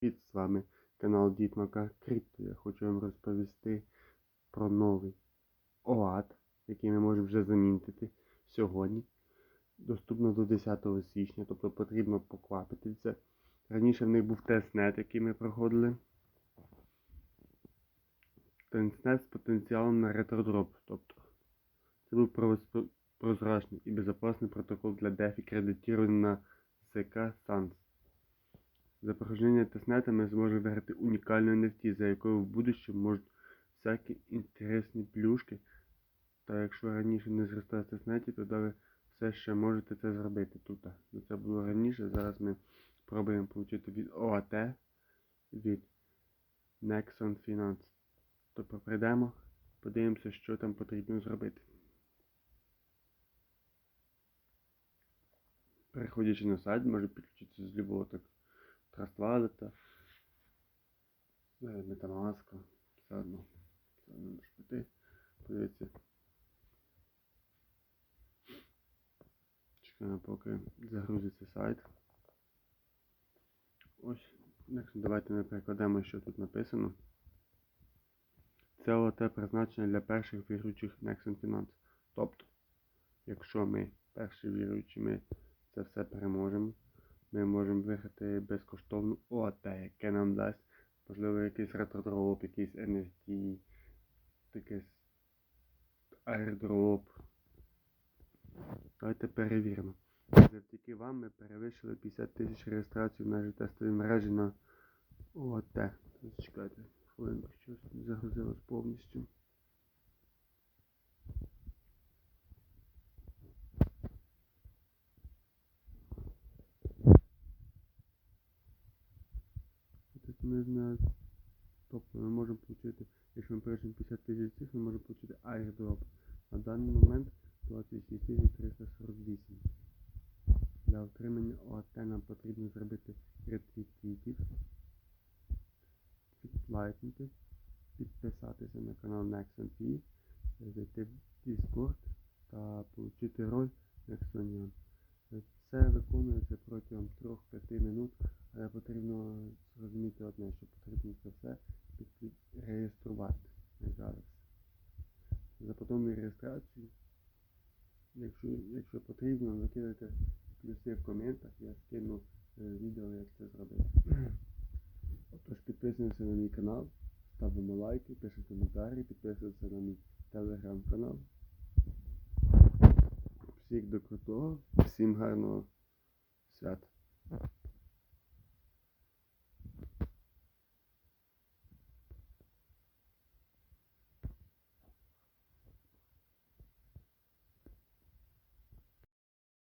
Привіт, з вами канал Дід Макар Крипто. Я хочу вам розповісти про новий ОАД, який ми можемо вже замінити сьогодні. Доступно до 10 січня, тобто потрібно поквапитися. Раніше в них був тестнет, який ми проходили. Тестнет з потенціалом на ретродроп. Тобто це був прозрачний і безопасний протокол для DeFi, кредитований на ЗК SANS. За прохождення тестнета ми зможемо виграти унікальну NFT, за якою в будущому можуть всякі інтересні плюшки. Та якщо раніше не зростає в тестнеті, то ви все ще можете це зробити тут. Ну, Це було раніше, зараз ми спробуємо отримати від ОАТ, від Nexon Finance. Тобто прийдемо, подивимося, що там потрібно зробити. Переходячи на сайт, може підключитися з любого так Trust Wallet, Metamask, все одно. Все одно можеш піти, подивитися. Чекаємо, поки загрузиться сайт. Ось. Давайте ми перекладемо, що тут написано. Це ОТ призначення для перших віруючих Nexon Finance. Тобто, якщо ми перші віруючі, ми це все переможемо. Ми можемо виграти безкоштовну ОАТ, яке нам дасть, можливо, якийсь ретродроп, якийсь NFT, якийсь airdrop. Давайте перевіримо. Завдяки вам ми перевищили 50 тисяч реєстрацій в межі тестової мережі на ОАТ. Зараз Чекайте, хвилинку, щось загрузилось повністю. Тут ми на... Тобто ми можемо отримати, якщо ми перейдемо 50 тисяч цих, ми можемо отримати airdrop. На даний момент 26 348. Для отримання ОАТ нам потрібно зробити ретвіт твітів, підлайкнути, підписатися на канал NexonP, зайти в Discord та отримати роль Nexonian. Це виконується протягом 3-5 минут, але потрібно зрозуміти одне, що потрібно це все під- реєструвати як зараз. За подобною реєстрацією, якщо, якщо потрібно, викидайте плюси в коментах, я скину е, відео, як це зробити. Отож підписуємося на мій канал, ставимо лайки, пишемо коментарі, підписуємося на мій телеграм-канал. Всіх до крутого, всім гарного свята.